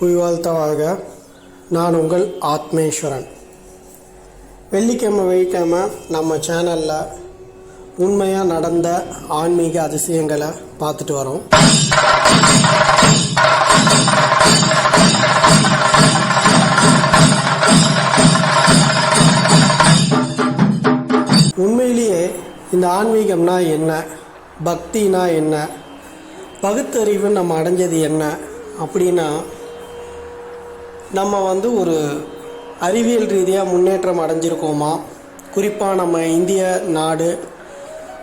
புய்வாழ்த்தவாக நான் உங்கள் ஆத்மேஸ்வரன். வெள்ளிக்கிழமை வெள்ளிக்கிழமை நம்ம சேனலில் உண்மையாக நடந்த ஆன்மீக அதிசயங்களை பார்த்துட்டு வரோம். உண்மையிலேயே இந்த ஆன்மீகம்னா என்ன? பக்தினா என்ன? பகுத்தறிவு நம்ம அடைஞ்சது என்ன? அப்படின்னா நம்ம வந்து ஒரு அறிவியல் ரீதியாக முன்னேற்றம் அடைஞ்சிருக்கோமா? குறிப்பாக நம்ம இந்திய நாடு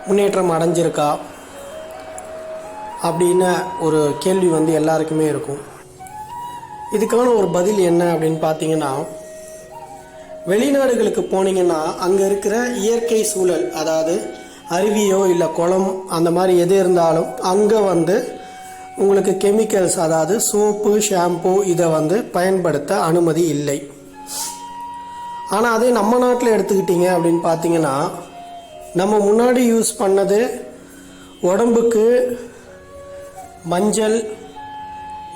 முன்னேற்றம் அடைஞ்சிருக்கா? அப்படின்னு ஒரு கேள்வி வந்து எல்லாருக்குமே இருக்கும். இதுக்கான ஒரு பதில் என்ன அப்படின்னு பார்த்தீங்கன்னா வெளிநாடுகளுக்கு போனீங்கன்னா அங்கே இருக்கிற இயற்கை சூழல் அதாவது அருவியோ இல்லை குளம் அந்த மாதிரி எது இருந்தாலும் அங்கே வந்து உங்களுக்கு கெமிக்கல்ஸ் அதாவது சோப்பு ஷாம்பு இதை வந்து பயன்படுத்த அனுமதி இல்லை. ஆனால் அதே நம்ம நாட்டில் எடுத்துக்கிட்டீங்க அப்படின்னு பார்த்தீங்கன்னா நம்ம முன்னாடி யூஸ் பண்ணது உடம்புக்கு மஞ்சள்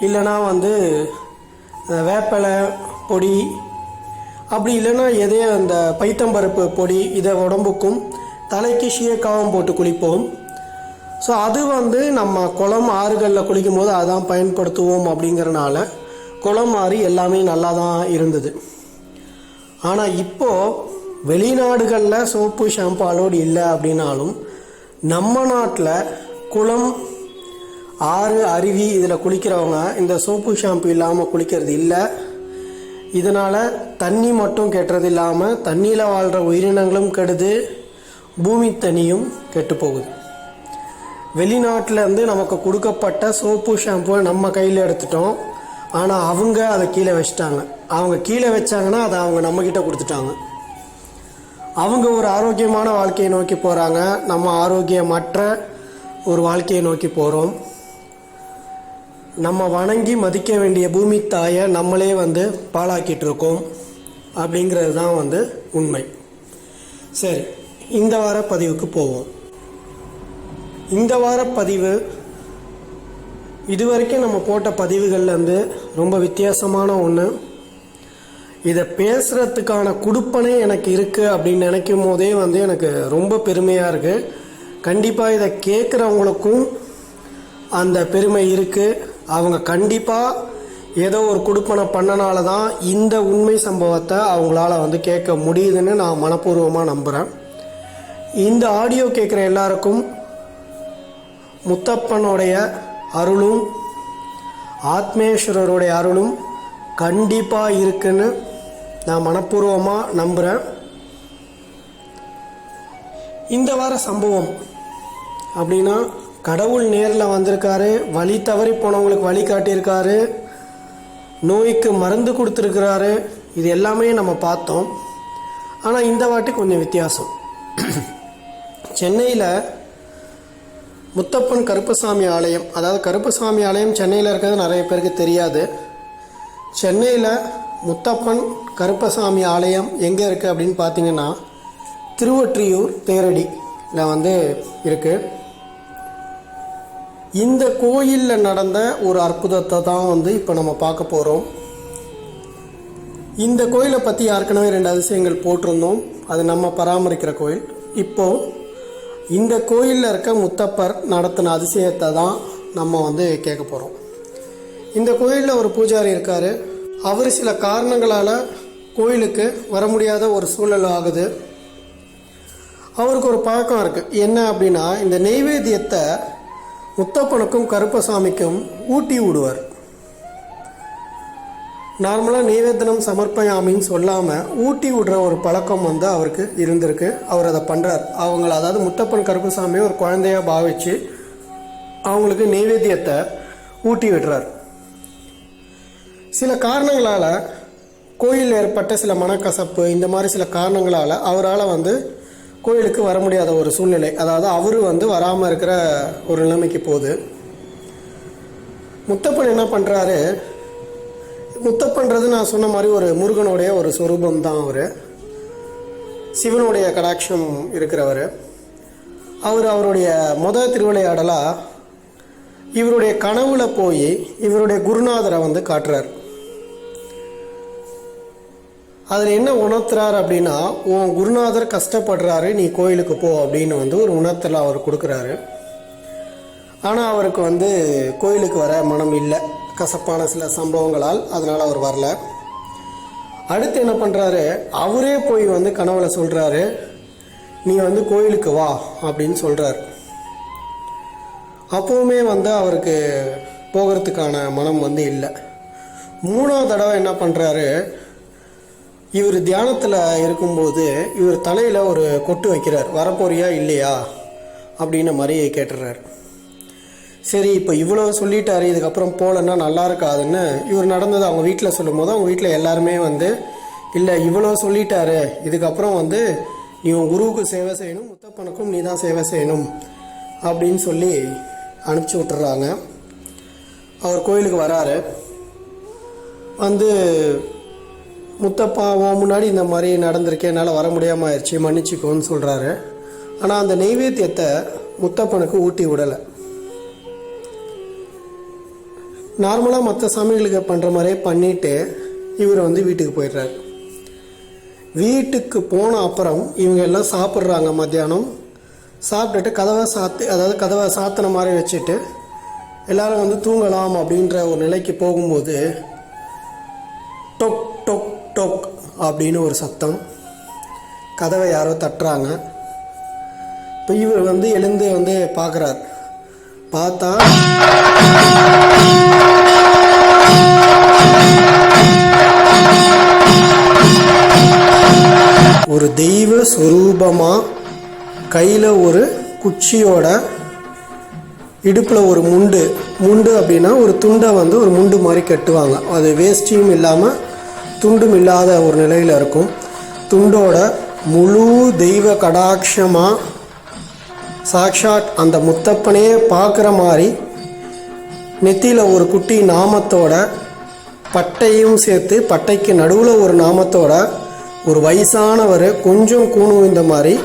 இல்லைன்னா வந்து வேப்பலை வேப்பிலை பொடி அப்படி இல்லைன்னா எதே அந்த பைத்தம்பருப்பு பொடி இதை உடம்புக்கும் தலைக்கு ஷியக்காவும் போட்டு குளிப்போம். ஸோ அது வந்து நம்ம குளம் ஆறுகளில் குளிக்கும் போது அதான் பயன்படுத்துவோம் அப்படிங்கிறனால குளம் ஆறு எல்லாமே நல்லா தான் இருந்தது. ஆனால் இப்போது வெளிநாடுகளில் சோப்பு ஷாம்பு அலோடு இல்லை அப்படின்னாலும் நம்ம நாட்டில் குளம் ஆறு அருவி இதில் குளிக்கிறவங்க இந்த சோப்பு ஷாம்பு இல்லாமல் குளிக்கிறது இல்லை. இதனால் தண்ணி மட்டும் கெட்டுறது இல்லாமல் தண்ணியில் வாழ்கிற உயிரினங்களும் கெடுது பூமி தண்ணியும் கெட்டு போகுது. வெளிநாட்டிலேருந்து நமக்கு கொடுக்கப்பட்ட சோப்பு ஷாம்புவை நம்ம கையில் எடுத்துட்டோம். ஆனால் அவங்க அதை கீழே வச்சிட்டாங்க. அவங்க கீழே வச்சாங்கன்னா அதை அவங்க நம்மக்கிட்ட கொடுத்துட்டாங்க. அவங்க ஒரு ஆரோக்கியமான வாழ்க்கையை நோக்கி போகிறாங்க நம்ம ஆரோக்கியமற்ற ஒரு வாழ்க்கையை நோக்கி போகிறோம் நம்ம வணங்கி மதிக்க வேண்டிய பூமி தாயை நம்மளே வந்து பாழாக்கிட்டு இருக்கோம். அப்படிங்கிறது தான் வந்து உண்மை. சரி இந்த வார பதிவுக்கு போவோம். இந்த வார பதிவு இதுவரைக்கும் நம்ம போட்ட பதிவுகள்லேருந்து ரொம்ப வித்தியாசமான ஒன்று இதை பேசுகிறதுக்கான குடுப்பனே எனக்கு இருக்குது அப்படின்னு நினைக்கும் போதே வந்து எனக்கு ரொம்ப பெருமையாக இருக்குது கண்டிப்பாக இதை கேட்குறவங்களுக்கும் அந்த பெருமை இருக்குது அவங்க கண்டிப்பாக ஏதோ ஒரு குடுப்பனை பண்ணனால தான் இந்த உண்மை சம்பவத்தை அவங்களால வந்து கேட்க முடியுதுன்னு நான் மனப்பூர்வமாக நம்புகிறேன் இந்த ஆடியோ கேட்குற எல்லாருக்கும் முத்தப்பனுடைய அருளும் ஆத்மேஸ்வரருடைய அருளும் கண்டிப்பாக இருக்குன்னு நான் மனப்பூர்வமாக நம்புகிறேன் இந்த வார சம்பவம் அப்படின்னா கடவுள் நேரில் வந்திருக்காரு வழி தவறி போனவங்களுக்கு வழி காட்டியிருக்காரு நோய்க்கு மருந்து கொடுத்துருக்கிறாரு இது எல்லாமே நம்ம பார்த்தோம். ஆனால் இந்த வாட்டி கொஞ்சம் வித்தியாசம். சென்னையில் முத்தப்பன் கருப்பசாமி ஆலயம். அதாவது கருப்பசாமி ஆலயம் சென்னையில் இருக்கிறது நிறைய பேருக்கு தெரியாது. சென்னையில் முத்தப்பன் கருப்பசாமி ஆலயம் எங்கே இருக்குது அப்படின்னு பார்த்தீங்கன்னா திருவொற்றியூர் தேரடியில் வந்து இருக்குது இந்த கோயிலில் நடந்த ஒரு அற்புதத்தை தான் வந்து இப்போ நம்ம பார்க்க போகிறோம் இந்த கோயிலை பற்றி ஏற்கனவே ரெண்டு அதிசயங்கள் போட்டிருந்தோம். அது நம்ம பராமரிக்கிற கோயில். இப்போது இந்த கோயிலில் இருக்க முத்தப்பர் நடத்தின அதிசயத்தை தான் நம்ம வந்து கேட்க போகிறோம் இந்த கோயிலில் ஒரு பூஜாரி இருக்கார். அவர் சில காரணங்களால் கோயிலுக்கு வர முடியாத ஒரு சூழல் ஆகுது. அவருக்கு ஒரு பழக்கம் இருக்குது என்ன அப்படின்னா இந்த நெய்வேத்தியத்தை முத்தப்பனுக்கும் கருப்பசாமிக்கும் ஊட்டி விடுவார். நார்மலாக நெய்வேத்தனம் சமர்ப்பயாமின்னு சொல்லாமல் ஊட்டி விடுற ஒரு பழக்கம் வந்து அவருக்கு இருந்திருக்கு. அவர் அதை பண்ணுறார் அவங்கள அதாவது முத்தப்பன் கருப்பசாமியை ஒரு குழந்தையாக பாவிச்சு அவங்களுக்கு நெய்வேத்தியத்தை ஊட்டி விடுறார். சில காரணங்களால் கோயிலில் ஏற்பட்ட சில மனக்கசப்பு இந்த மாதிரி சில காரணங்களால் அவரால் வந்து கோயிலுக்கு வர முடியாத ஒரு சூழ்நிலை அதாவது அவர் வந்து வராமல் இருக்கிற ஒரு நிலைமைக்கு போகுது. முத்தப்பன் என்ன பண்ணுறாரு முத்தப்பன்றது நான் சொன்ன மாதிரி ஒரு முருகனுடைய ஒரு சொரூபம் தான் அவர். சிவனுடைய கடாட்சம் இருக்கிறவர். அவர் அவருடைய முத திருவிளையாடலாக இவருடைய கனவுல போய் இவருடைய குருநாதரை வந்து காட்டுறார். அதில் என்ன உணர்த்துறாரு அப்படின்னா உன் குருநாதர் கஷ்டப்படுறாரு நீ கோயிலுக்கு போ அப்படின்னு வந்து ஒரு உணர்த்தலை அவர் கொடுக்குறாரு. ஆனால் அவருக்கு வந்து கோயிலுக்கு வர மனம் இல்லை. கசப்பான சில சம்பவங்களால் அதனால் அவர் வரல. அடுத்து என்ன பண்ணுறாரு அவரே போய் வந்து கனவுல சொல்கிறாரு நீ வந்து கோயிலுக்கு வா அப்படின்னு சொல்கிறார் அப்போவுமே வந்து அவருக்கு போகிறதுக்கான மனம் வந்து இல்லை. மூணாவது தடவை என்ன பண்ணுறாரு இவர் தியானத்தில் இருக்கும்போது இவர் தலையில் ஒரு கொட்டு வைக்கிறார். வரப்போறியா? இல்லையா? அப்படின்ன மாதிரி கேட்டுடுறாரு சரி இப்போ இவ்வளோ சொல்லிட்டாரு இதுக்கப்புறம் போகலன்னா நல்லா இருக்காதுன்னு இவர் நடந்தது அவங்க வீட்டில் சொல்லும் போது அவங்க வீட்டில் எல்லாருமே வந்து இல்லை இவ்வளோ சொல்லிட்டாரு இதுக்கப்புறம் வந்து நீ உன் குருவுக்கு சேவை செய்யணும் முத்தப்பனுக்கும் நீ தான் சேவை செய்யணும் அப்படின்னு சொல்லி அனுப்பிச்சி விட்டுறாங்க. அவர் கோயிலுக்கு வராரு. வந்து முத்தப்பா உன் முன்னாடி இந்த மாதிரி நடந்திருக்கேன் என்னால் வர முடியாமல் ஆயிடுச்சு மன்னிச்சிக்கோன்னு சொல்கிறாரு ஆனால் அந்த நெய்வேத்தியத்தை முத்தப்பனுக்கு ஊட்டி விடலை. நார்மலாக மற்ற சாமிகளுக்கு பண்ணுற மாதிரியே பண்ணிவிட்டு இவர் வந்து வீட்டுக்கு போயிடுறாரு. வீட்டுக்கு போன அப்புறம் இவங்க எல்லாம் சாப்பிட்றாங்க மத்தியானம். சாப்பிட்டுட்டு கதவை சாத்து அதாவது கதவை சாத்தின மாதிரி வச்சுட்டு எல்லோரும் வந்து தூங்கலாம் அப்படின்ற ஒரு நிலைக்கு போகும்போது டொக் டொக் டொக் அப்படின்னு ஒரு சத்தம். கதவை யாரோ தட்டுறாங்க. இப்போ இவர் வந்து எழுந்து வந்து பார்க்குறார் பார்த்தா? ஒரு தெய்வ சொரூபமாக கையில் ஒரு குச்சியோட இடுப்பில் ஒரு முண்டு. முண்டு அப்படின்னா ஒரு துண்டை வந்து ஒரு முண்டு மாதிரி கட்டுவாங்க. அது வேஷ்டியும் இல்லாமல் துண்டும் இல்லாத ஒரு நிலையில் இருக்கும். துண்டோட முழு தெய்வ கடாட்சமாக சாக்ஷாத் அந்த முத்தப்பனையே பார்க்குற மாதிரி நெத்தியில் ஒரு குட்டி நாமத்தோட பட்டையும் சேர்த்து பட்டைக்கு நடுவில் ஒரு நாமத்தோட ஒரு வயசானவர் கொஞ்சம் கூணு இந்த மாதிரி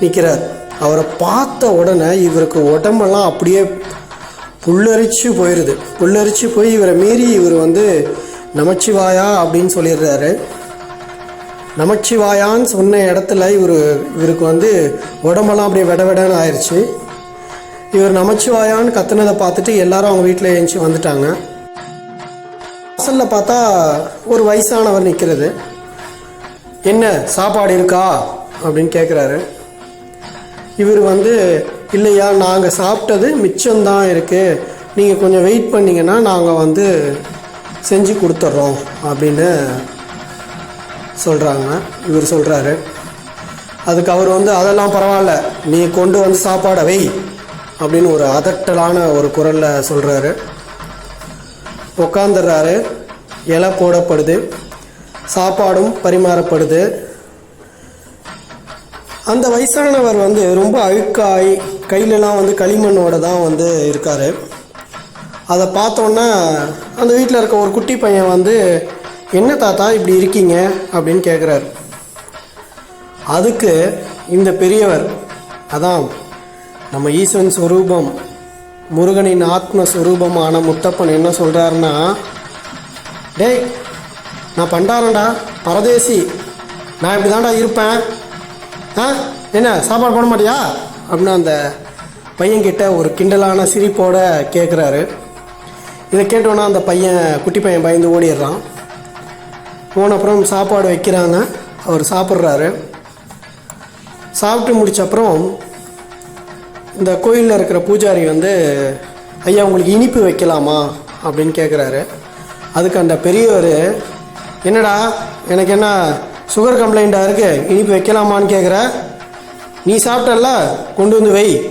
நிற்கிறார் அவரை பார்த்த உடனே இவருக்கு உடம்பெல்லாம் அப்படியே புல்லரிச்சு போயிடுது புல்லரிச்சு போய் இவரை மீறி இவர் வந்து நமச்சிவாயா அப்படின்னு சொல்லிடுறாரு. நமச்சிவாயான்னு சொன்ன இடத்துல இவர் இவருக்கு வந்து உடம்பெல்லாம் அப்படியே விட விடன்னு ஆயிடுச்சு இவர் நமச்சிவாயான்னு கத்துனதை பார்த்துட்டு எல்லாரும் அவங்க வீட்டில் எழுந்துச்சி வந்துட்டாங்க. வாசலில் பார்த்தா ஒரு வயசானவர் நிற்கிறது என்ன சாப்பாடு இருக்கா? அப்படின்னு கேட்குறாரு இவர் வந்து இல்லையா நாங்கள் சாப்பிட்டது மிச்சம்தான் இருக்குது நீங்கள் கொஞ்சம் வெயிட் பண்ணிங்கன்னா நாங்கள் வந்து செஞ்சு கொடுத்துட்றோம் அப்படின்னு சொல்கிறாங்க இவர் சொல்கிறாரு அதுக்கு அவர் வந்து அதெல்லாம் பரவாயில்ல நீ கொண்டு வந்து சாப்பாடை வை அப்படின்னு ஒரு அதட்டலான ஒரு குரலில் சொல்கிறாரு உட்காந்துடுறாரு இலை போடப்படுது சாப்பாடும் பரிமாறப்படுது. அந்த வயசானவர் வந்து ரொம்ப அழுக்காய் கையிலலாம் வந்து களிமண்ணோடு தான் வந்து இருக்கார். அதை பார்த்தோன்னா அந்த வீட்டில் இருக்க ஒரு குட்டி பையன் வந்து என்ன தாத்தா இப்படி இருக்கீங்க? அப்படின்னு கேட்குறாரு அதுக்கு இந்த பெரியவர் அதான் நம்ம ஈஸ்வன் ஸ்வரூபம் முருகனின் ஆத்மஸ்வரூபமான முத்தப்பன் என்ன சொல்கிறாருன்னா டேய் நான் பண்டாரண்டா பரதேசி நான் இப்படி தாண்டா இருப்பேன். ஆ என்ன சாப்பாடு போட மாட்டியா? அப்படின்னு அந்த பையன்கிட்ட ஒரு கிண்டலான சிரிப்போடு கேட்குறாரு இதை கேட்டோன்னா அந்த பையன் குட்டி பையன் பயந்து ஓடிடுறான். போன அப்புறம் சாப்பாடு வைக்கிறாங்க. அவர் சாப்பிட்றாரு. சாப்பிட்டு முடிச்ச அப்புறம் இந்த கோயிலில் இருக்கிற பூஜாரி வந்து ஐயா உங்களுக்கு இனிப்பு வைக்கலாமா? அப்படின்னு கேட்குறாரு அதுக்கு அந்த பெரியவர் என்னடா எனக்கு என்ன சுகர் கம்ப்ளைண்ட்டாக இருக்குது இனிப்பு வைக்கலாமான்னு கேட்குற நீ சாப்பிட்டல்ல? கொண்டு வந்து வை.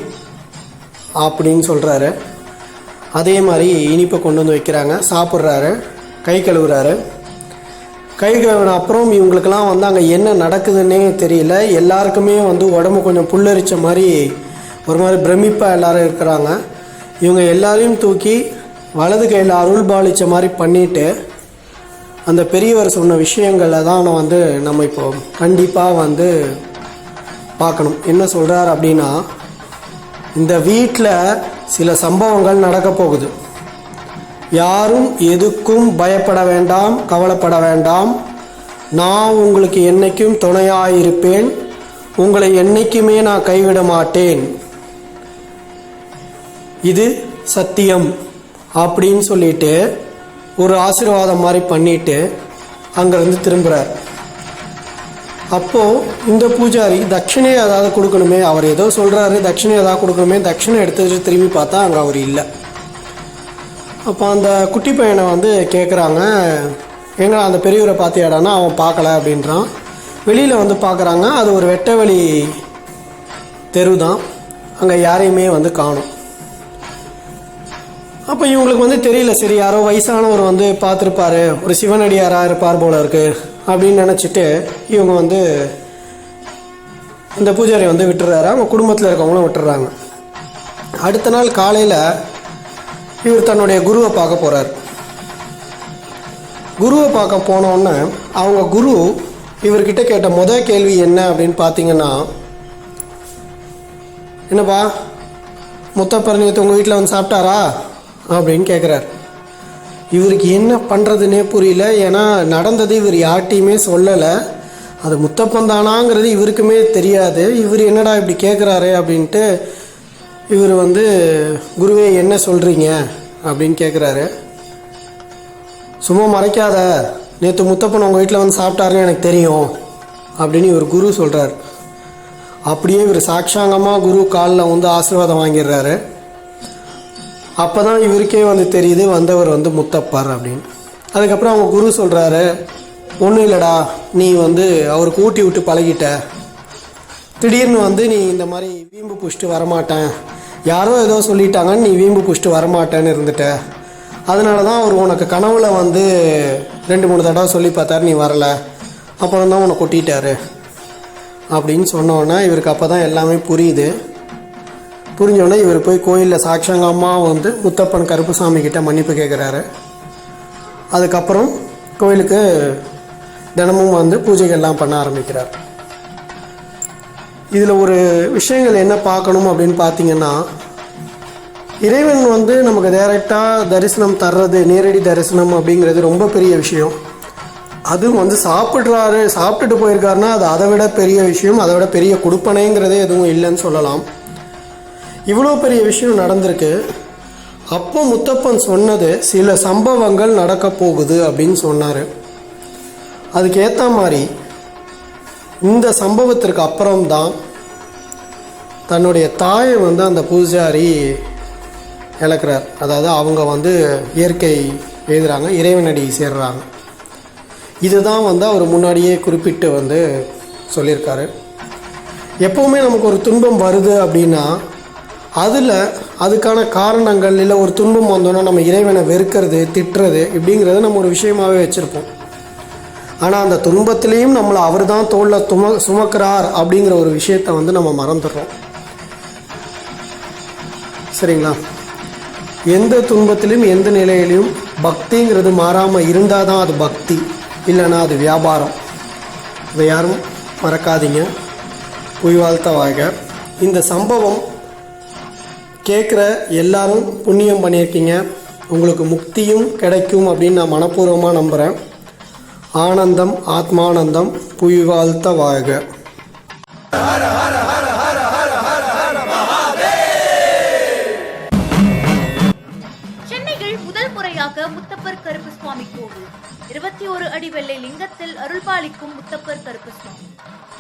அப்படின்னு சொல்கிறாரு அதே மாதிரி இனிப்பை கொண்டு வந்து வைக்கிறாங்க. சாப்பிட்றாரு. கை கழுவுறாரு. கை கழுவின அப்புறம் இவங்களுக்கெல்லாம் வந்து அங்கே என்ன நடக்குதுன்னே தெரியல. எல்லாருக்குமே வந்து உடம்பு கொஞ்சம் புல்லரிச்ச மாதிரி ஒரு மாதிரி பிரமிப்பாக எல்லோரும் இருக்கிறாங்க. இவங்க எல்லாரையும் தூக்கி வலது கையில் அருள் பாலித்த மாதிரி பண்ணிவிட்டு அந்த பெரியவர் சொன்ன விஷயங்களை தான் வந்து நம்ம இப்போ கண்டிப்பாக வந்து பார்க்கணும். என்ன சொல்கிறார் அப்படின்னா இந்த வீட்டில் சில சம்பவங்கள் நடக்க போகுது. யாரும் எதுக்கும் பயப்பட வேண்டாம் கவலைப்பட வேண்டாம். நான் உங்களுக்கு என்னைக்கும் துணையாயிருப்பேன். உங்களை என்னைக்குமே நான் கைவிட மாட்டேன். இது சத்தியம் அப்படின்னு சொல்லிட்டு ஒரு ஆசீர்வாதம் மாதிரி பண்ணிட்டு அங்கேருந்து திரும்புகிறார் அப்போது இந்த பூஜாரி தட்சிணையை ஏதாவது கொடுக்கணுமே அவர் ஏதோ சொல்கிறாரு தட்சிணை ஏதாவது கொடுக்கணுமே தட்சிணை எடுத்து வச்சு திரும்பி பார்த்தா அங்கே அவர் இல்லை. அப்போ அந்த குட்டி பையனை வந்து கேட்குறாங்க எங்களை அந்த பெரியவரை பார்த்தியாடானா அவன் பார்க்கல அப்படின்றான். வெளியில் வந்து பார்க்குறாங்க. அது ஒரு வெட்டவெளி தெரு தான் அங்கே யாரையுமே வந்து காணும். அப்போ இவங்களுக்கு வந்து தெரியல சரி யாரோ வயசானவர் வந்து பார்த்துருப்பாரு. ஒரு சிவனடியாராக இருப்பார் போல இருக்கு அப்படின்னு நினச்சிட்டு இவங்க வந்து இந்த பூஜாரி வந்து விட்டுறாரு. அவங்க குடும்பத்தில் இருக்கவங்களும் விட்டுறாங்க. அடுத்த நாள் காலையில் இவர் தன்னுடைய குருவை பார்க்க போகிறார் குருவை பார்க்க போனோடனே அவங்க குரு இவர்கிட்ட கேட்ட முத கேள்வி என்ன அப்படின்னு பார்த்தீங்கன்னா என்னப்பா முத்தப்பர் நேற்று உங்கள் வீட்டில் வந்து சாப்பிட்டாரா? அப்படின்னு கேட்குறாரு இவருக்கு என்ன பண்ணுறதுனே புரியல. ஏன்னா நடந்தது இவர் யார்கிட்டையுமே சொல்லலை. அது முத்தப்பந்தானாங்கிறது இவருக்குமே தெரியாது. இவர் என்னடா இப்படி கேட்குறாரு அப்படின்ட்டு இவர் வந்து குருவே என்ன சொல்கிறீங்க அப்படின்னு கேட்குறாரு சும்மா மறைக்காத. நேற்று முத்தப்பன் உங்கள் வீட்டில் வந்து சாப்பிட்டாருன்னு எனக்கு தெரியும் அப்படின்னு இவர் குரு சொல்கிறார் அப்படியே இவர் சாட்சாங்கமாக குரு காலில் வந்து ஆசீர்வாதம் வாங்கிடுறாரு. அப்போ தான் இவருக்கே வந்து தெரியுது வந்தவர் வந்து முத்தப்பார் அப்படின்னு. அதுக்கப்புறம் அவங்க குரு சொல்கிறாரு ஒன்றும் இல்லைடா நீ வந்து அவருக்கு ஊட்டி விட்டு பழகிட்ட. திடீர்னு வந்து நீ இந்த மாதிரி வீம்பு புஷ்ட்டு வரமாட்டேன். யாரோ ஏதோ சொல்லிட்டாங்கன்னு நீ வீம்பு புஷ்ட்டு வரமாட்டேன்னு இருந்துட்ட. அதனால தான் அவர் உனக்கு கனவுல வந்து ரெண்டு மூணு தடவை சொல்லி பார்த்தாரு நீ வரல. அப்புறம் தான் உன்னை கொட்டிட்டாரு. அப்படின்னு சொன்னோன்னே இவருக்கு அப்போ தான் எல்லாமே புரியுது. புரிஞ்சோடனே இவர் போய் கோயிலில் சாட்சங்கமாக வந்து முத்தப்பன் கருப்புசாமி கிட்ட மன்னிப்பு கேட்குறாரு அதுக்கப்புறம் கோயிலுக்கு தினமும் வந்து பூஜைகள்லாம் பண்ண ஆரம்பிக்கிறார். இதில் ஒரு விஷயங்கள் என்ன பார்க்கணும் அப்படின்னு பார்த்தீங்கன்னா இறைவன் வந்து நமக்கு டைரெக்டாக தரிசனம் தர்றது நேரடி தரிசனம் அப்படிங்கிறது ரொம்ப பெரிய விஷயம். அதுவும் வந்து சாப்பிட்றாரு சாப்பிட்டுட்டு போயிருக்காருன்னா அது அதை விட பெரிய விஷயம் அதை விட பெரிய கொடுப்பனைங்கிறதே எதுவும் இல்லைன்னு சொல்லலாம். இவ்வளோ பெரிய விஷயம் நடந்திருக்கு. அப்போ முத்தப்பன் சொன்னது சில சம்பவங்கள் நடக்க போகுது அப்படின்னு சொன்னார். அதுக்கு ஏற்ற மாதிரி இந்த சம்பவத்திற்கு அப்புறம்தான் தன்னுடைய தாயை வந்து அந்த பூஜாரி இழக்கிறார். அதாவது அவங்க வந்து இயற்கை எழுதுகிறாங்க இறைவனடி சேர்றாங்க. இதுதான் வந்து அவர் முன்னாடியே குறிப்பிட்டு வந்து சொல்லியிருக்காரு. எப்போவுமே நமக்கு ஒரு துன்பம் வருது அப்படின்னா அதில் அதுக்கான காரணங்கள் இல்லை ஒரு துன்பம் வந்தோன்னா நம்ம இறைவனை வெறுக்கிறது திட்டுறது இப்படிங்கிறத நம்ம ஒரு விஷயமாகவே வச்சுருப்போம். ஆனால் அந்த துன்பத்திலையும் நம்மளை அவர் தான் தோளில் தும சுமக்கிறார் அப்படிங்கிற ஒரு விஷயத்தை வந்து நம்ம மறந்துடுறோம். சரிங்களா? எந்த துன்பத்திலும் எந்த நிலையிலையும் பக்திங்கிறது மாறாமல் இருந்தால் தான் அது பக்தி இல்லைன்னா அது வியாபாரம். இதை யாரும் மறக்காதீங்க. புய் வாழ்த்த இந்த சம்பவம் கேட்குற எல்லாரும் புண்ணியம் பண்ணியிருக்கீங்க. உங்களுக்கு முக்தியும் கிடைக்கும் அப்படின்னு நான் மனப்பூர்வமாக நம்புகிறேன் ஆனந்தம் ஆத்மானந்தம் புய்வாழ்த்த வாழ்க. அடி வெள்ளை லிங்கத்தில் அருள்பாலிக்கும் முத்தப்பர் கருப்பு சுவாமி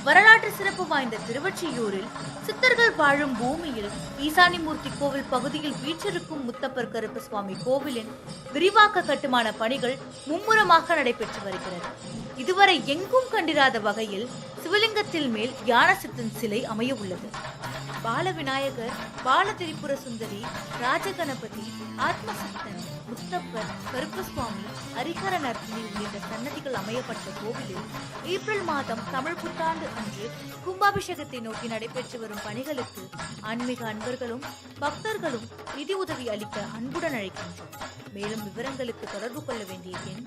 வரலாற்று சிறப்பு வாய்ந்த திருவொற்றியூரில் சித்தர்கள் வாழும் பூமியில் ஈசானிமூர்த்தி கோவில் பகுதியில் வீற்றிருக்கும் முத்தப்பர் கருப்பு சுவாமி கோவிலின் விரிவாக்க கட்டுமான பணிகள் மும்முரமாக நடைபெற்று வருகிறது. இதுவரை எங்கும் கண்டிராத வகையில் சிவலிங்கத்தில் மேல் ஞானசித்தன் சிலை அமைய உள்ளது பால விநாயகர் பால திரிபுர சுந்தரி ராஜகணபதி ஆத்மசக்தன் முத்தப்பர் கருப்பசுவாமி ஹரிஹர நர்த்தினி உள்ளிட்ட சன்னதிகள் அமையப்பட்ட கோவிலில் ஏப்ரல் மாதம் தமிழ் புத்தாண்டு அன்று கும்பாபிஷேகத்தை நோக்கி நடைபெற்று வரும் பணிகளுக்கு ஆன்மீக அன்பர்களும் பக்தர்களும் நிதி உதவி அளிக்க அன்புடன் அழைக்கின்றோம். மேலும் விவரங்களுக்கு தொடர்பு கொள்ள வேண்டிய எண்